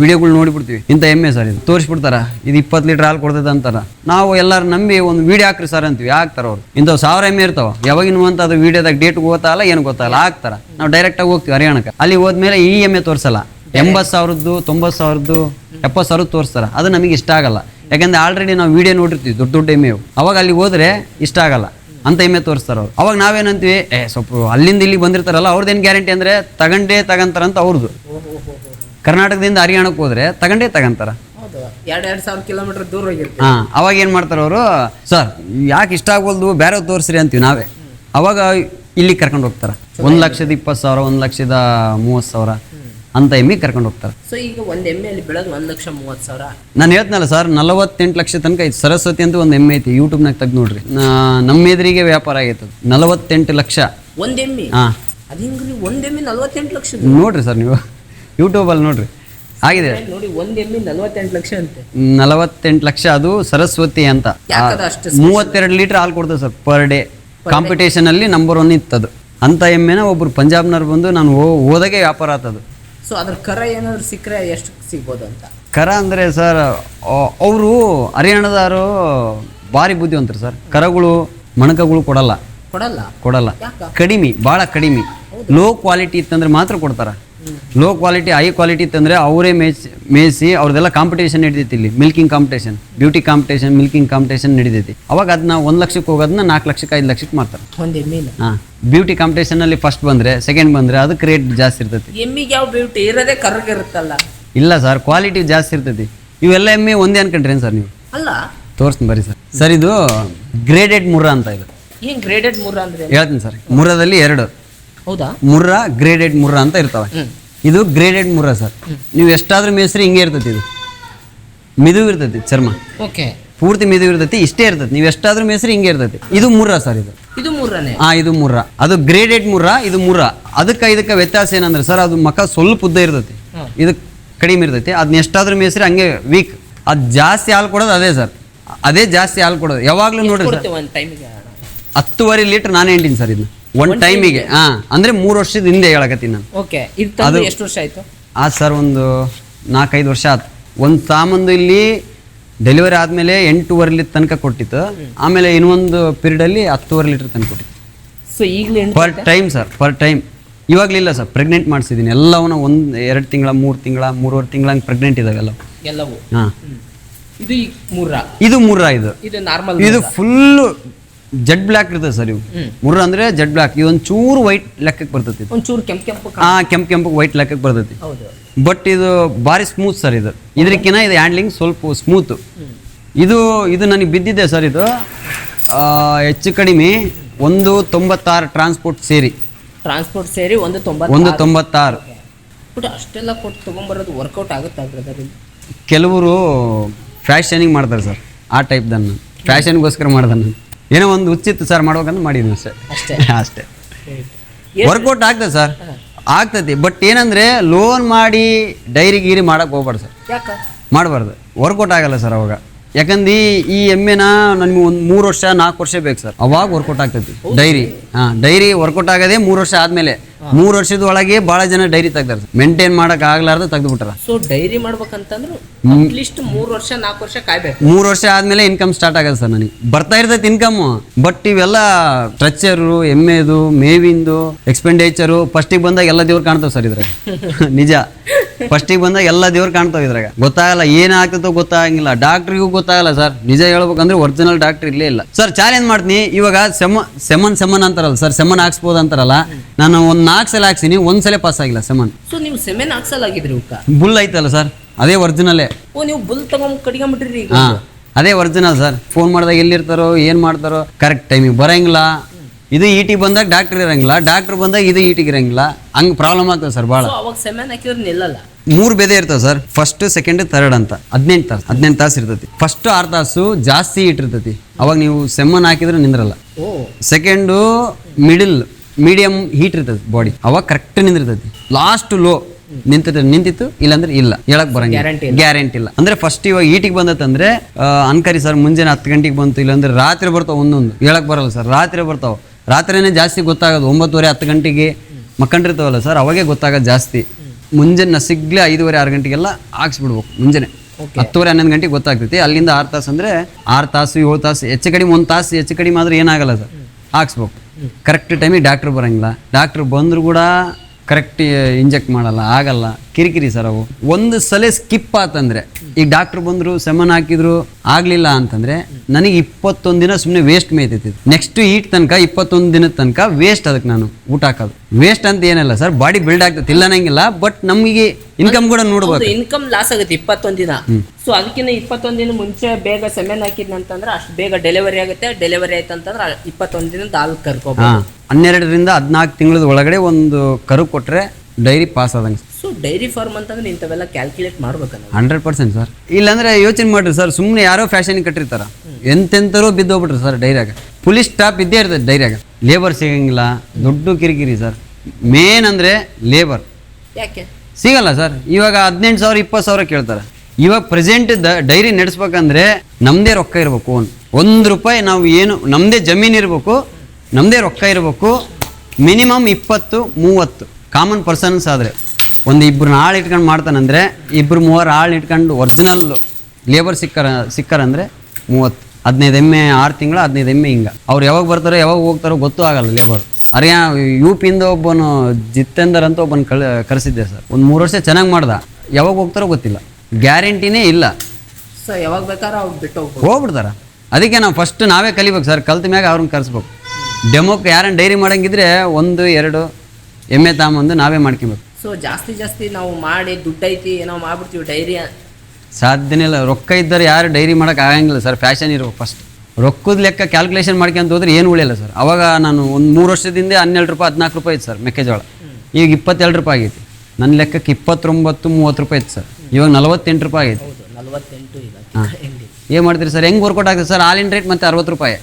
ವಿಡಿಯೋಗಳು ನೋಡಿಬಿಡ್ತೀವಿ. ಇಂಥ ಎಮ್ಮೆ ಸರ್ ಇದು. ತೋರಿಸ್ಬಿಡ್ತಾರ? ಇದು ಇಪ್ಪತ್ತು ಲೀಟರ್ ಹಾಲು ಕೊಡ್ತದೆ ಅಂತಾರ? ನಾವು ಎಲ್ಲರೂ ನಂಬಿ ಒಂದು ವಿಡಿಯೋ ಹಾಕ್ರಿ ಸರ್ ಅಂತೀವಿ. ಹಾಕ್ತಾರ ಅವ್ರು. ಇಂಥವು ಸಾವಿರ ಎಮ್ಮೆ ಇರ್ತಾವ. ಯಾವಾಗಿನ ಅಂತ ಅದು ವಿಡಿಯೋದಾಗ ಡೇಟ್ ಗೊತ್ತಾಗಲ್ಲ ಏನು ಗೊತ್ತಲ್ಲ ಹಾಕ್ತಾರ ನಾವು ಡೈರೆಕ್ಟಾಗಿ ಹೋಗ್ತೀವಿ ಹರಿಯಾಣಕ್ಕೆ. ಅಲ್ಲಿ ಹೋದ್ಮೇಲೆ ಈ ಎಮ್ಮೆ ತೋರಿಸಲ್ಲ. ಎಂಬತ್ತು ಸಾವಿರದ್ದು ತೊಂಬತ್ತು ಸಾವಿರದ್ದು ಎಪ್ಪತ್ತು ಸಾವಿರದ್ದು ತೋರಿಸ್ತಾರೆ. ಅದು ನಮಗೆ ಇಷ್ಟ ಆಗಲ್ಲ. ಯಾಕಂದ್ರೆ ಆಲ್ರೆಡಿ ನಾವು ವಿಡಿಯೋ ನೋಡಿರ್ತೀವಿ ದೊಡ್ಡ ದೊಡ್ಡ ಎಮ್ಮೆವು ಅವಾಗ ಅಲ್ಲಿ ಹೋದ್ರೆ ಇಷ್ಟ ಆಗಲ್ಲ. ಅಂತ ಎಮ್ಮೆ ತೋರಿಸ್ತಾರೆ ಅವ್ರು. ಅವಾಗ ನಾವೇನಂತೀವಿ ಏ ಸ್ವಲ್ಪ ಅಲ್ಲಿಂದ ಇಲ್ಲಿಗೆ ಬಂದಿರ್ತಾರಲ್ಲ ಅವ್ರದ್ದೇನು ಗ್ಯಾರಂಟಿ ಅಂದ್ರೆ ತಗೊಂಡೇ ತಗಂತಾರಂತ ಅವ್ರದ್ದು. ಕರ್ನಾಟಕದಿಂದ ಹರಿಯಾಣಕ್ಕೆ ಹೋದ್ರೆ ತಗೊಂಡೇ ತಗಂತಾರ. ಕಿಲೋಮೀಟರ್ ದೂರ ಹಾಂ ಅವಾಗ ಏನು ಮಾಡ್ತಾರೆ ಅವರು ಸರ್ ಯಾಕೆ ಇಷ್ಟ ಆಗ್ವಲ್ದು ಬೇರೆ ತೋರಿಸ್ರಿ ಅಂತೀವಿ ನಾವೇ. ಅವಾಗ ಇಲ್ಲಿಗೆ ಕರ್ಕೊಂಡು ಹೋಗ್ತಾರೆ. ಒಂದು ಲಕ್ಷದ ಇಪ್ಪತ್ತು ಸಾವಿರ ಒಂದು ಲಕ್ಷದ ಮೂವತ್ತು ಸಾವಿರ. ಅಂತ ಎಮ್ಮಿಗೆ ಕರ್ಕೊಂಡು ಹೋಗ್ತಾರೆ. ಸೊ ಈಗ ಒಂದ್ ಎಮ್ಮೆಯಲ್ಲಿ ಬೆಳೆದು ಒಂದ್ ಲಕ್ಷ ಸಾವಿರ. ನಾನು ಹೇಳ್ತನಲ್ಲ ಸರ್ ನಲವತ್ತೆಂಟು ಲಕ್ಷ ತನಕ ಐತಿ. ಸರಸ್ವತಿ ಅಂತ ಒಂದು ಎಮ್ಮೆ ಐತಿ ಯೂಟ್ಯೂಬ್ನಾಗ ತೆಗ್ದು ನೋಡ್ರಿ. ನಮ್ಮ ಎದುರಿಗೆ ವ್ಯಾಪಾರ ಆಗೈತೆ. ನಲವತ್ತೆಂಟು ಲಕ್ಷ. ಒಂದ್ ಎಮ್ಮೆ ಹಾಂ. ಅದ್ ಹೆಂಗ್ರಿ ಒಂದ್ ಎಮ್ಮೆ ನಲವತ್ತೆಂಟು ಲಕ್ಷ ನೋಡ್ರಿ ಸರ್ ನೀವು. ಯೂಟ್ಯೂಬಲ್ಲಿ ನೋಡ್ರಿ. ಆಗಿದೆ. ನೋಡಿ ಒಂದ್ ಎಮ್ಮೆ ನಲವತ್ತೆಂಟು ಲಕ್ಷ ಅಂತೆ. ನಲವತ್ತೆಂಟು ಲಕ್ಷ ಅದು ಸರಸ್ವತಿ ಅಂತ. ಯಾಕದ ಅಷ್ಟು ಮೂವತ್ತೆರಡು ಲೀಟರ್ ಹಾಲು ಕೊಡ್ತದೆ ಸರ್ ಪರ್ ಡೇ ಕಾಂಪಿಟೇಷನ್ ಅಲ್ಲಿ ನಂಬರ್ ಒನ್ ಇತ್ತದು. ಅಂತ ಎಮ್ಮೆನ ಒಬ್ರು ಪಂಜಾಬ್ನವ್ರು ಬಂದು ನಾನು ಹೋದಾಗೆ ವ್ಯಾಪಾರ ಆತದು. ಸೊ ಅದ್ರ ಕರ ಏನಾದ್ರು ಸಿಕ್ಕರೆ ಎಷ್ಟು ಸಿಗ್ಬೋದು ಅಂತ. ಕರ ಅಂದರೆ ಸರ್ ಅವರು ಹರಿಯಾಣದವರು ಭಾರಿ ಬುದ್ಧಿವಂತರು ಸರ್. ಕರಗಳು ಮಣಕಗಳು ಕೊಡಲ್ಲ. ಕೊಡಲ್ಲ? ಕೊಡಲ್ಲ. ಕಡಿಮೆ ಭಾಳ ಕಡಿಮೆ. ಲೋ ಕ್ವಾಲಿಟಿ ಇತ್ತಂದ್ರೆ ಮಾತ್ರ ಕೊಡ್ತಾರೆ. ಲೋ ಕ್ವಾಲಿಟಿ ಹೈ ಕ್ವಾಲಿಟಿ ತಂದರೆ ಅವರೇ ಮೇಯ್ಸಿ ಮೇಯಿಸಿ ಅವ್ರದ್ದೆಲ್ಲ ಕಾಂಪಿಟೇಷನ್ ನಡೀತೈತಿ ಇಲ್ಲಿ. Milking competition beauty competition milking competition ನಡೀತೈತಿ. ಅವಾಗ ಅದನ್ನ ಒಂದು ಲಕ್ಷಕ್ಕೆ ಹೋಗೋದನ್ನ ನಾಲ್ಕು ಲಕ್ಷಕ್ಕೆ ಐದು ಲಕ್ಷಕ್ಕೆ ಮಾಡ್ತಾರೆ ಒಂದ್ ಎಮ್ಮಿನ ಹಾಂ. ಬ್ಯೂಟಿ ಕಾಂಪಿಟೇಷನಲ್ಲಿ ಫಸ್ಟ್ ಬಂದರೆ ಸೆಕೆಂಡ್ ಬಂದರೆ ಅದಕ್ಕೆ ರೇಟ್ ಜಾಸ್ತಿ ಇರ್ತೈತಿ. ಎಮ್ಮಿಗೆ ಯಾವ ಬ್ಯೂಟಿ ಇರೋದೇ ಕರ್ಗಿರುತ್ತಲ್ಲ ಇಲ್ಲ ಸರ್ ಕ್ವಾಲಿಟಿ ಜಾಸ್ತಿ ಇರ್ತೈತಿ. ಇವೆಲ್ಲ ಎಮ್ಮೆ ಒಂದೇ ಅನ್ಕೊಂಡ್ರೇನು ಸರ್ ನೀವು? ಅಲ್ಲ. ತೋರಿಸ್ತೀನಿ ಬರ್ರಿ ಸರ್ ಸರ್ ಇದು ಗ್ರೇಡೆಡ್ ಮುರ್ರಾ ಅಂತ ಇದು. ಏನು ಗ್ರೇಡೆಡ್ ಮೂರ ಅಂದ್ರೆ? ಹೇಳ್ತೀನಿ ಸರ್ ಮುರದಲ್ಲಿ ಎರಡು. ಹೌದಾ? ಮುರ್ರಾ ಗ್ರೇಡೆಡ್ ಮುರ್ರಾ ಅಂತ ಇರ್ತವೆ. ಇದು ಗ್ರೇಡೆಡ್ ಮುರ್ರಾ ಸರ್. ನೀವು ಎಷ್ಟಾದ್ರೂ ಮೇಸ್ರಿ ಹಿಂಗೆ ಇರ್ತೈತಿ ಇದು. ಮಿದು ಇರ್ತೈತಿ ಚರ್ಮ. ಓಕೆ. ಪೂರ್ತಿ ಮಿದು ಇರ್ತೈತಿ ಇಷ್ಟೇ ಇರ್ತೈತಿ. ನೀವು ಎಷ್ಟಾದ್ರೂ ಮೇಸ್ರಿ ಹಿಂಗೆ ಇರ್ತೈತಿ. ಇದು ಮುರ್ರಾ ಸರ್ ಇದು. ಇದು ಮೂರನೇ ಹಾ ಇದು ಮುರ್ರಾ. ಅದು ಗ್ರೇಡೆಡ್ ಮುರ್ರಾ ಇದು ಮುರ್ರಾ. ಅದಕ್ಕೆ ಇದಕ್ಕೆ ವ್ಯತ್ಯಾಸ ಏನಂದ್ರೆ ಸರ್ ಅದು ಮಕ ಸ್ವಲ್ಪ ಉದ್ದ ಇರ್ತೈತಿ. ಇದು ಕಡಿಮೆ ಇರ್ತೈತಿ. ಅದನ್ನ ಎಷ್ಟಾದ್ರೂ ಮೇಸ್ರಿ ಹಂಗೆ ವೀಕ್ ಅದು ಜಾಸ್ತಿ ಹಾಲು ಕೊಡೋದು ಅದೇ ಸರ್. ಅದೇ ಜಾಸ್ತಿ ಹಾಲು ಕೊಡೋದು. ಯಾವಾಗಲೂ ನೋಡ್ರಿ ಸರ್. ಹತ್ತುವರೆ ಲೀಟರ್ ನಾನೇ ಹಿಂಡಿನಿ ಸರ್ ಇದನ್ನ ಒನ್ ಟೈಮಿಗೆ ಹಾ ಅಂದ್ರೆ ಮೂರು ವರ್ಷದ ಹಿಂದೆ ಹೇಳಕತ್ತೀನಿ ನಾನು. ಓಕೆ ಇದು ತಂದು ಎಷ್ಟು ವರ್ಷ ಆಯ್ತು? ಆ ಸರ್ ಒಂದು ನಾಲ್ಕೈದು ವರ್ಷ ಆಯ್ತು ಒಂದು ಸಾಮಾನು ಇಲ್ಲಿ ಡೆಲಿವರಿ ಆದಮೇಲೆ ಎಂಟೂವರೆ ಲೀಟರ್ ತನಕ ಕೊಟ್ಟಿತ್ತು. ಆಮೇಲೆ ಇನ್ನೊಂದು ಪೀರಿಯಡಲ್ಲಿ ಹತ್ತುವರೆ ಲೀಟರ್ ತನಕ ಕೊಟ್ಟಿತ್ತು. ಸೊ ಈಗಲೂ per time sir per time ಇವಾಗಲಿಲ್ಲ sir pregnant ಮಾಡಿಸಿದ್ದೀನಿ. ಎಲ್ಲವನ್ನ ಒಂದು ಎರಡು ತಿಂಗಳ ಮೂರು ತಿಂಗಳ ಮೂರುವರೆ ತಿಂಗಳ ಹಂಗೆ ಪ್ರೆಗ್ನೆಂಟ್ ಇದಾವೆ ಎಲ್ಲ ಎಲ್ಲವೂ? ಹಾಂ. ಇದು ಈಗ ಮೂರ? ಇದು ಮೂರ ಇದು. ಇದು ನಾರ್ಮಲ್ ಇದು ಫುಲ್ಲು ಜಡ್ ಬ್ಲ್ಯಾಕ್ ಇರ್ತದೆ ಸರ್ ಇವು. ಮುರ್ರ ಅಂದ್ರೆ ಜಡ್ ಬ್ಲ್ಯಾಕ್. ಇದೊಂದು ಚೂರು ವೈಟ್ ಲೆಕ್ಕಕ್ಕೆ ಬರ್ತೈತಿ. ಒಂಚೂರು ಕೆಂಪು ಕೆಂಪು ಕೆಂಪು ಕೆಂಪು ವೈಟ್ ಲೆಕ್ಕಕ್ಕೆ ಬರ್ತೈತಿ. ಹೌದು ಬಟ್ ಇದು ಭಾರಿ ಸ್ಮೂತ್ ಸರ್ ಇದು. ಇದಕ್ಕಿಂತ ಇದು ಹ್ಯಾಂಡ್ಲಿಂಗ್ ಸ್ವಲ್ಪ ಸ್ಮೂತ್. ಇದು ಇದು ನನಗೆ ಬಿದ್ದಿದೆ ಸರ್ ಇದು. ಆ, ಹೆಚ್ಚು ಕಡಿಮೆ ಒಂದು ತೊಂಬತ್ತಾರು ಟ್ರಾನ್ಸ್ಪೋರ್ಟ್ ಸೇರಿ. ಟ್ರಾನ್ಸ್ಪೋರ್ಟ್ ಸೇರಿ ಒಂದು ತೊಂಬತ್ತು ಒಂದು ತೊಂಬತ್ತಾರು. ಬಟ್ ಅಷ್ಟೆಲ್ಲ ಕೊಟ್ಟು ತೊಗೊಂಬರೋದು ವರ್ಕೌಟ್ ಆಗುತ್ತಾ ಬ್ರದರ್ ಕೆಲವರು ಫ್ಯಾಷನಿಂಗ್ ಮಾಡ್ತಾರೆ ಸರ್. ಆ ಟೈಪ್ ನಾನು ಫ್ಯಾಷನ್ಗೋಸ್ಕರ ಮಾಡ್ದೆ ನಾನು ಏನೋ ಒಂದು ಉಚಿತ ಸರ್ ಮಾಡ್ಬೇಕಂತ ಮಾಡಿದ್ವಿ ಸರ್. ಅಷ್ಟೇ. *laughs* ಅಷ್ಟೇ. ವರ್ಕೌಟ್ ಆಗ್ತದೆ ಸರ್. ಆಗ್ತೈತಿ ಬಟ್ ಏನಂದ್ರೆ ಲೋನ್ ಮಾಡಿ ಡೈರಿ ಗೀರಿ ಮಾಡೋಕೆ ಹೋಗ್ಬಾರ್ದು ಸರ್. ಮಾಡಬಾರ್ದು. ವರ್ಕೌಟ್ ಆಗಲ್ಲ ಸರ್ ಅವಾಗ. ಯಾಕಂದ್ರೆ ಈ- ಎಮ್ಮೆನ ನನ್ಗೆ ಒಂದು ಮೂರು ವರ್ಷ ನಾಲ್ಕು ವರ್ಷ ಬೇಕು ಸರ್. ಅವಾಗ ವರ್ಕೌಟ್ ಆಗ್ತೈತಿ. ಡೈರಿ. ಹಾ ಡೈರಿ ವರ್ಕೌಟ್ ಆಗೋದೇ ಮೂರು ವರ್ಷ ಆದಮೇಲೆ. ಮೂರು ವರ್ಷದ ಒಳಗೆ ಬಹಳ ಜನ ಡೈರಿ ತೆಗ್ದಾರ ಮೇಂಟೈನ್ ಮಾಡಕ್ ಆಗ್ಲಾರ್ದು ತೆಗ್ದು ಬಿಟ್ಟಾರ ಸೊ ಡೈರಿ ಮಾಡ್ಬೇಕಂತಂದ್ರೆ ಅಟ್ಲೀಸ್ಟ್ ಮೂರು ವರ್ಷ ನಾಲ್ಕು ವರ್ಷ ಕಾಯ್ಬೇಕು. ಮೂರು ವರ್ಷ ಆದ್ಮೇಲೆ ಇನ್ಕಮ್ ಸ್ಟಾರ್ಟ್ ಆಗಲ್ಲ ಸರ್ ನನಗೆ. ಬರ್ತಾ ಇರ್ತೈತಿ ಇನ್ಕಮ್ ಬಟ್ ಇವೆಲ್ಲ ಸ್ಟ್ರಕ್ಚರು ಎಮ್ಮೆದು ಮೇವಿಂದು ಎಕ್ಸ್ಪೆಂಡಿಚರು ಫಸ್ಟಿಗೆ ಬಂದಾಗ ಎಲ್ಲ ದೇವ್ರು ಕಾಣ್ತಾವ ಸರ್ ಇದ್ರೆ *laughs* ನಿಜ. ಫಸ್ಟಿಗೆ ಬಂದಾಗ ಎಲ್ಲ ದೇವ್ರು ಕಾಣ್ತಾವ ಇದ್ರಾಗ. ಗೊತ್ತಾಗಲ್ಲ ಏನ್ ಆಗ್ತದೋ ಗೊತ್ತಾಗಂಗಿಲ್ಲ ಡಾಕ್ಟ್ರಿಗೂ ಗೊತ್ತಾಗಲ್ಲ ಸರ್ ನಿಜ ಹೇಳ್ಬೇಕಂದ್ರೆ ಒರಿಜಿನಲ್ ಡಾಕ್ಟರ್ ಇಲ್ಲೇ ಇಲ್ಲ. ಸರ್ ಚಾಲೆಂಜ್ ಮಾಡ್ತೀನಿ. ಇವಾಗ ಸೆಮ ಸೆಮನ್ ಸೆಮನ್ ಅಂತಾರಲ್ಲ ಸರ್ ಸೆಮನ್ ಹಾಕ್ಸ್ಬೋದು ಅಂತಾರಲ್ಲ. ನಾನು ಒಂದು ನಾಲ್ಕು ಸಲ ಹಾಕ್ಸಿನಿ ಒಂದ್ ಸಲ ಪಾಸ್ ಆಗಿಲ್ಲ ಸೆಮನ್. ಸೊ ನೀವು ಸೆಮೆನ್ ಹಾಕ್ಸಲಾಗಿದ್ರಿ ಉಕ್ಕ ಬುಲ್ ಐತಲ್ಲ ಸರ್ ಅದೇ ಒರಿಜಿನಲೇ ಓ ನೀವು ಬುಲ್ ತಗೊಂಡ್ ಈಗ? ಹಾ ಅದೇ ಒರಿಜಿನಲ್ ಸರ್ ಫೋನ್ ಮಾಡಿದಾಗ ಎಲ್ಲಿರ್ತಾರೋ ಏನು ಮಾಡ್ತಾರೋ ಕರೆಕ್ಟ್ ಟೈಮಿಗೆ ಬರಂಗಿಲ್ಲ. ಇದು ಈಟಿಗೆ ಬಂದಾಗ ಡಾಕ್ಟರ್ ಇರಂಗಿಲ್ಲ ಡಾಕ್ಟರ್ ಬಂದಾಗ ಇದು ಈಟಿಗೆ ಇರಂಗಿಲ್ಲ. ಹಂಗೆ ಪ್ರಾಬ್ಲಮ್ ಆಗ್ತದೆ ಸರ್ ಭಾಳ ಅವಾಗ ಸೆಮೆನ್ ಹಾಕಿದ್ರೆ ನಿಲ್ಲಲ್ಲ? ಮೂರು ಬೆದೆ ಇರ್ತವೆ ಸರ್ ಫಸ್ಟ್ ಸೆಕೆಂಡ್ ಥರ್ಡ್ ಅಂತ. ಹದಿನೆಂಟು ತಾಸು ಹದಿನೆಂಟು ತಾಸು ಇರ್ತೈತಿ ಫಸ್ಟ್ ಆರು ತಾಸು ಜಾಸ್ತಿ ಇಟ್ಟಿರ್ತೈತಿ ಅವಾಗ ನೀವು ಸೆಮ್ಮನ್ ಹಾಕಿದ್ರೆ ನಿಂದ್ರಲ್ಲ. ಸೆಕೆಂಡು ಮಿಡಿಲ್ ಮೀಡಿಯಂ ಹೀಟ್ ಇರ್ತೈತಿ ಬಾಡಿ ಅವಾಗ ಕರೆಕ್ಟ್ ನಿಂದಿರ್ತೈತಿ ಲಾಸ್ಟ್ ಲೋ ನಿಂತಿತ್ತು ನಿಂತಿತ್ತು ಇಲ್ಲಾಂದ್ರೆ ಇಲ್ಲ. ಹೇಳಕ್ ಬರಂಗಿಲ್ಲ. ಗ್ಯಾರಂಟಿ ಇಲ್ಲ. ಅಂದ್ರೆ ಫಸ್ಟ್ ಇವಾಗ ಈಟಿಗೆ ಬಂದತ್ತಂದ್ರೆ ಆ, ಅನ್ಕರಿ ಸರ್ ಮುಂಜಾನೆ ಹತ್ತು ಗಂಟೆಗೆ ಬಂತು ಇಲ್ಲಾಂದ್ರೆ ರಾತ್ರಿ ಬರ್ತಾವ ಒಂದೊಂದು. ಹೇಳಕ್ ಬರಲ್ಲ ಸರ್ ರಾತ್ರಿ ಬರ್ತಾವ. ರಾತ್ರಿನೇ ಜಾಸ್ತಿ ಗೊತ್ತಾಗೋದು ಒಂಬತ್ತುವರೆ ಹತ್ತು ಗಂಟೆಗೆ ಮಕ್ಕಂಡಿರ್ತಾವಲ್ಲ ಸರ್ ಅವಾಗೇ ಗೊತ್ತಾಗೋದು ಜಾಸ್ತಿ. ಮುಂಜಾನೆ ನಸಿಗ್ಲೇ ಐದುವರೆ ಆರು ಗಂಟೆಗೆಲ್ಲ ಹಾಕ್ಸ್ಬಿಡ್ಬೇಕು ಮುಂಜಾನೆ. ಹತ್ತುವರೆ ಹನ್ನೊಂದು ಗಂಟೆಗೆ ಗೊತ್ತಾಗ್ತೈತಿ. ಅಲ್ಲಿಂದ ಆರು ತಾಸು ಅಂದರೆ ಆರು ತಾಸು ಏಳು ತಾಸು ಹೆಚ್ಚು ಕಡಿಮೆ ಒಂದು ತಾಸು ಹೆಚ್ಚು ಕಡಿಮೆ ಆದರೆ ಏನಾಗಲ್ಲ ಸರ್. ಹಾಕ್ಸ್ಬೇಕು. ಕರೆಕ್ಟ್ ಟೈಮಿಗೆ ಡಾಕ್ಟ್ರ್ ಬರೋಂಗಿಲ್ಲ. ಡಾಕ್ಟ್ರ್ ಬಂದರೂ ಕೂಡ ಕರೆಕ್ಟ್ ಇಂಜೆಕ್ಟ್ ಮಾಡಲ್ಲ, ಆಗಲ್ಲ. ಕಿರಿಕಿರಿ ಸರ್ ಅವು. ಒಂದು ಸಲ ಸ್ಕಿಪ್ ಆತಂದ್ರೆ, ಈಗ ಡಾಕ್ಟರ್ ಬಂದ್ರು, ಸೆಮನ್ ಹಾಕಿದ್ರು, ಆಗಲಿಲ್ಲ ಅಂತಂದ್ರೆ ನನಗೆ ಇಪ್ಪತ್ತೊಂದು ದಿನ ಸುಮ್ಮನೆ ವೇಸ್ಟ್ ಮೇಯ್ತೈತಿ ನೆಕ್ಸ್ಟ್ ಈಟ್ ತನಕ, ಇಪ್ಪತ್ತೊಂದು ದಿನದ ತನಕ ವೇಸ್ಟ್ ಅದಕ್ಕೆ ನಾನು ಊಟ ಹಾಕೋದು. ವೇಸ್ಟ್ ಅಂತ ಏನಲ್ಲ ಸರ್ ಬಾಡಿ ಬಿಲ್ಡ್ ಆಗ್ತೈತಿ ಇಲ್ಲ ಬಟ್ ನಮಗೆ ಇನ್ಕಮ್ ಕೂಡ ನೋಡ್ಬೋದು. ಇನ್ಕಮ್ ಲಾಸ್ ಆಗುತ್ತೆ ಇಪ್ಪತ್ತೊಂದು ದಿನ. ಸೊ ಅದಕ್ಕಿಂತ ಇಪ್ಪತ್ತೊಂದು ದಿನ ಮುಂಚೆ ಬೇಗ ಸೆಮೆನ್ ಹಾಕಿದ್ನಂತಂದ್ರೆ ಅಷ್ಟು ಬೇಗ ಡೆಲಿವರಿ ಆಗುತ್ತೆ. ಡೆಲಿವರಿ ಆಯ್ತಂತಂದ್ರೆ ಅಂತಂದ್ರೆ ಇಪ್ಪತ್ತೊಂದು ದಿನದ ಹಾಲು ಕರ್ಕೋಬಹುದು ಹನ್ನೆರಡರಿಂದ ಹದಿನಾಲ್ಕು ತಿಂಗಳದ ಒಳಗಡೆ ಒಂದು ಕರು ಕೊಟ್ರೆ ಡೈರಿ ಪಾಸ್ ಆದಂಗೆ. ಸೊ ಡೈರಿ ಫಾರ್ಮ್ ಅಂತಂದ್ರೆ ಇಂಥವೆಲ್ಲ ಕ್ಯಾಲ್ಕುಲೇಟ್ ಮಾಡ್ಬೇಕಲ್ಲ. Hundred percent sir. ಇಲ್ಲಾಂದ್ರೆ ಯೋಚನೆ ಮಾಡ್ರಿ ಸರ್ ಸುಮ್ಮನೆ ಯಾರೋ ಫ್ಯಾಷನ್ ಕಟ್ಟಿರ್ತಾರ. ಎಂತೆಂಥರೋ ಬಿದ್ದೋಗ್ಬಿಟ್ರಿ ಸರ್ ಡೈರಿಯಾಗ. ಪೊಲೀಸ್ ಸ್ಟಾಪ್ ಇದ್ದೇ ಇರ್ತದೆ ಡೈರಿಯಾಗ. ಲೇಬರ್ ಸಿಗಂಗಿಲ್ಲ ದೊಡ್ಡ ಕಿರಿಕಿರಿ ಸರ್. ಮೇನ್ ಅಂದರೆ ಲೇಬರ್ ಯಾಕೆ? ಸಿಗಲ್ಲ ಸರ್. ಇವಾಗ ಹದಿನೆಂಟು ಸಾವಿರ, ಇಪ್ಪತ್ತು ಸಾವಿರ ಕೇಳ್ತಾರೆ. ಇವಾಗ ಪ್ರೆಸೆಂಟ್ ಡೈರಿ ನಡೆಸ್ಬೇಕಂದ್ರೆ ನಮ್ಮದೇ ರೊಕ್ಕ ಇರಬೇಕು ಒಂದು. ರೂಪಾಯಿ ನಾವು ಏನು ನಮ್ಮದೇ ಜಮೀನು ಇರಬೇಕು ನಮ್ಮದೇ ರೊಕ್ಕ ಇರಬೇಕು ಮಿನಿಮಮ್ ಇಪ್ಪತ್ತು, ಮೂವತ್ತು. ಕಾಮನ್ ಪರ್ಸನ್ಸ್ ಆದರೆ. ಒಂದು ಇಬ್ಬರು ಆಳು ಇಟ್ಕೊಂಡು ಮಾಡ್ತಾನಂದ್ರೆ ಇಬ್ಬರು ಮೂವರು ಆಳು ಇಟ್ಕೊಂಡು ಒರಿಜಿನಲ್ ಲೇಬರ್ ಸಿಕ್ಕರ, ಸಿಕ್ಕರಂದ್ರೆ ಮೂವತ್ತು. ಹದಿನೈದು ಎಮ್ಮೆ ಆರು ತಿಂಗಳು, ಹದಿನೈದು ಎಮ್ಮೆ ಹಿಂಗೆ. ಅವ್ರು ಯಾವಾಗ ಬರ್ತಾರೋ, ಯಾವಾಗ ಹೋಗ್ತಾರೋ ಗೊತ್ತೂ ಆಗಲ್ಲ ಲೇಬರ್ ಅರೆ ಯು ಪಿಯಿಂದ ಒಬ್ಬನು ಜಿತೇಂದರ್ ಅಂತ ಒಬ್ಬನ ಕಳ ಕರೆಸಿದ್ದೆ ಸರ್. ಒಂದು ಮೂರು ವರ್ಷ ಚೆನ್ನಾಗಿ ಮಾಡ್ದ. ಯಾವಾಗ ಹೋಗ್ತಾರೋ ಗೊತ್ತಿಲ್ಲ. ಗ್ಯಾರಂಟಿನೇ ಇಲ್ಲ. ಸರ್ ಯಾವಾಗ ಬೇಕಾದ್ರೆ ಅವ್ರು ಬಿಟ್ಟು ಹೋಗ್ಬೋದು. ಹೋಗ್ಬಿಡ್ತಾರ. ಅದಕ್ಕೆ ನಾವು ಫಸ್ಟ್ ನಾವೇ ಕಲಿಬೇಕು ಸರ್. ಕಲ್ತ ಮ್ಯಾಗ ಅವ್ರನ್ನ ಕರೆಸ್ಬೇಕು. ಡೆಮೋಕ್ಕೆ ಯಾರನ್ನ ಡೈರಿ ಮಾಡಂಗಿದ್ರೆ ಒಂದು ಎರಡು ಎಮ್ಮೆ ತಾಮಂದು ನಾವೇ ಮಾಡ್ಕೊಬೇಕು. ಸೊ ಜಾಸ್ತಿ ಜಾಸ್ತಿ ನಾವು ಮಾಡಿ ದುಡ್ಡು ಐತಿ ಏನೋ ಮಾಡ್ಬಿಡ್ತೀವಿ ಡೈರಿ ಸಾಧ್ಯನೇ ಇಲ್ಲ. ರೊಕ್ಕ ಇದ್ದರೆ ಯಾರು ಡೈರಿ ಮಾಡೋಕೆ ಆಗಂಗಿಲ್ಲ ಸರ್. ಫ್ಯಾಷನ್ ಇರ್ಬೇಕು ಫಸ್ಟ್ ರೊಕ್ಕದ ಲೆಕ್ಕ ಕ್ಯಾಲ್ಕುಲೇಷನ್ ಮಾಡ್ಕೊಂತ ಹೋದ್ರೆ ಏನು ಉಳಿಯಲ್ಲ ಸರ್ ಅವಾಗ ನಾನು ಒಂದು ಮೂರು ವರ್ಷದಿಂದ ಹನ್ನೆರಡು ರೂಪಾಯಿ ಹದಿನಾಲ್ಕು ರೂಪಾಯಿ ಇತ್ತು ಸರ್ ಮೆಕ್ಕೆಜೋಳ. ಈಗ ಇಪ್ಪತ್ತೆರಡು ರೂಪಾಯಿ ಆಗೈತಿ. ನನ್ನ ಲೆಕ್ಕಕ್ಕೆ ಇಪ್ಪತ್ತೊಂಬತ್ತು ಮೂವತ್ತು ರೂಪಾಯಿ ಇತ್ತು ಸರ್ ಇವಾಗ ನಲವತ್ತೆಂಟು ರೂಪಾಯಿ ಆಗೈತಿ. ಏನು ಮಾಡ್ತೀರಿ ಸರ್ ಹೆಂಗೆ ವರ್ಕೌಟ್ ಆಗ್ತದೆ ಸರ್ ಹಾಲಿನ ರೇಟ್ ಮತ್ತೆ ಅರವತ್ತು ರೂಪಾಯಿ.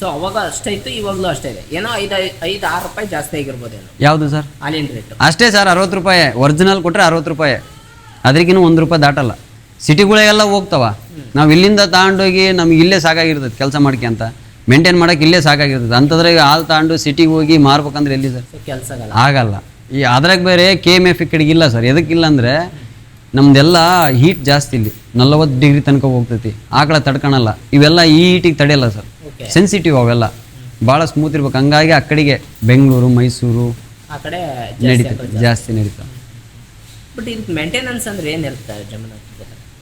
ಸೊ ಅವಾಗ ಅಷ್ಟೇ ಇತ್ತು ಇವಾಗಲೂ ಅಷ್ಟೇ ಇದೆ. ಏನೋ ಐದು ಐದು ಆರು ರೂಪಾಯಿ ಜಾಸ್ತಿ ಆಗಿರ್ಬೋದೇನೋ ಯಾವುದು ಸರ್ ಹಾಲಿನ ರೇಟ್ ಅಷ್ಟೇ ಸರ್ ಅರವತ್ತು ರೂಪಾಯಿ. ಒರಿಜಿನಲ್ ಕೊಟ್ಟರೆ ಅರವತ್ತು ರೂಪಾಯಿ. ಅದಕ್ಕಿನ್ನೂ ಒಂದು ರೂಪಾಯಿ ದಾಟಲ್ಲ. ಸಿಟಿಗಳಿಗೆಲ್ಲ ಹೋಗ್ತಾವ. ನಾವು ಇಲ್ಲಿಂದ ತಗೊಂಡೋಗಿ ನಮ್ಗೆ ಇಲ್ಲೇ ಸಾಕಾಗಿರ್ತದೆ ಕೆಲಸ ಮಾಡ್ಕೆ ಅಂತ. ಮೇಂಟೈನ್ ಮಾಡೋಕೆ ಇಲ್ಲೇ ಸಾಕಾಗಿರ್ತದೆ. ಅಂಥದ್ರಾಗ ಹಾಲು ತಗೊಂಡು ಸಿಟಿಗೆ ಹೋಗಿ ಮಾರ್ಬೇಕಂದ್ರೆ ಎಲ್ಲಿ ಸರ್? ಕೆಲಸ ಆಗಲ್ಲ. ಈ ಅದ್ರಾಗ ಬೇರೆ ಕೆ ಎಂ ಎಫ್ ಕಡೆಗೆ ಇಲ್ಲ ಸರ್. ಎದಕ್ಕಿಲ್ಲ ಅಂದರೆ ನಮ್ದೆಲ್ಲ ಹೀಟ್ ಜಾಸ್ತಿ ಇಲ್ಲಿ. ನಲವತ್ತು ಡಿಗ್ರಿ ತನಕ ಹೋಗ್ತೈತಿ. ಆಕಳ ತಡ್ಕೊಳಲ್ಲ ಇವೆಲ್ಲ ಈ ಹೀಟಿಗೆ ತಡೆಯಲ್ಲ ಸರ್. ಸೆನ್ಸಿಟಿವ್ ಅವೆಲ್ಲ. ಭಾಳ ಸ್ಮೂತ್ ಇರ್ಬೇಕು. ಹಂಗಾಗಿ ಆ ಕಡೆಗೆ ಬೆಂಗಳೂರು ಮೈಸೂರು ಆ ಕಡೆ ನಡೀತದೆ ಜಾಸ್ತಿ. ನಡೀತದೆ ಬಟ್ ಮೇಂಟೆನೆನ್ಸ್ ಅಂದ್ರೆ ಏನಿರುತ್ತೆ